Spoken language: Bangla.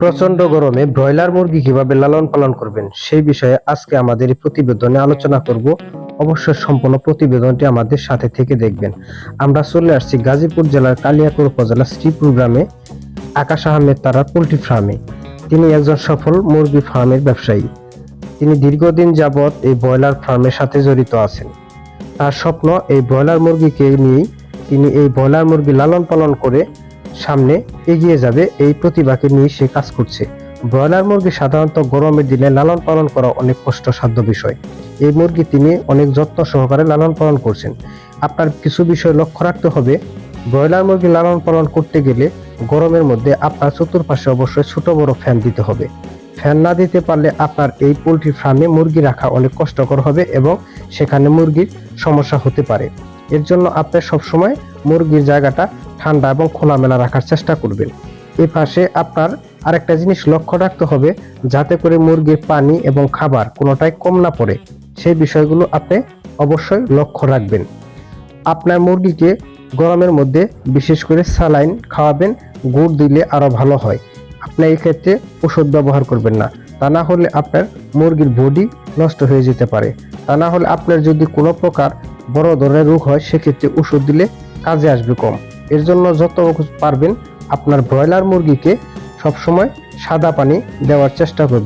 প্রচণ্ড গরমে ব্রয়লার মুরগি কীভাবে লালন পালন করবেন সেই বিষয়ে আজকে আমাদের প্রতিবেদনে আলোচনা করব। অবশ্যই সম্পূর্ণ প্রতিবেদনটি আমাদের সাথে থেকে দেখবেন। আমরা চলে আসছি গাজীপুর জেলার কালিয়াকুর উপজেলা শ্রীপুর গ্রামে আকাশ আহমেদ তারার পোলট্রি ফার্মে। তিনি একজন সফল মুরগি ফার্মের ব্যবসায়ী। তিনি দীর্ঘদিন যাবৎ এই ব্রয়লার ফার্মের সাথে জড়িত আছেন। তার স্বপ্ন এই ব্রয়লার মুরগিকে নিয়েই তিনি এই ব্রয়লার মুরগি লালন পালন করে সামনে এগিয়ে যাবে এই প্রতিভাকে নিয়ে সে কাজ করছে। ব্রয়লার মুরগি সাধারণত গরমের দিনে লালন পালন করা অনেক কষ্টসাধ্য বিষয়। এই মুরগি তিনি অনেক যত্ন সহকারে লালন পালন করছেন। আপনার কিছু বিষয় লক্ষ্য রাখতে হবে। ব্রয়লার মুরগি লালন পালন করতে গেলে গরমের মধ্যে আপনার চতুর্পাশে অবশ্যই ছোট বড় ফ্যান দিতে হবে। ফ্যান না দিতে পারলে আপনার এই পোলট্রি ফার্মে মুরগি রাখা অনেক কষ্টকর হবে এবং সেখানে মুরগির সমস্যা হতে পারে। এর জন্য আপনি সবসময় মুরগির জায়গাটা ঠান্ডা এবং খোলামেলা রাখার চেষ্টা করবেন। এই পাশে আপনার আরেকটা জিনিস লক্ষ্য রাখতে হবে, যাতে করে মুরগির পানি এবং খাবার কোনোটাই কম না পড়ে। সেই বিষয়গুলো আপনি অবশ্যই লক্ষ্য রাখবেন। আপনার মুরগিকে গরমের মধ্যে বিশেষ করে স্যালাইন খাওয়াবেন, গুড় দিলে আরও ভালো হয়। আপনি এই ক্ষেত্রে ওষুধ ব্যবহার করবেন না। তা না হলে আপনার মুরগির বডি নষ্ট হয়ে যেতে পারে। তা না হলে আপনার যদি কোনো প্রকার বড় ধরনের রোগ হয়, সেক্ষেত্রে ওষুধ দিলে কাজে আসবে কম। এর জন্য যত পারবেন আপনার ব্রয়লার মুরগিকে সবসময় সাদা পানি দেওয়ার চেষ্টা করবেন।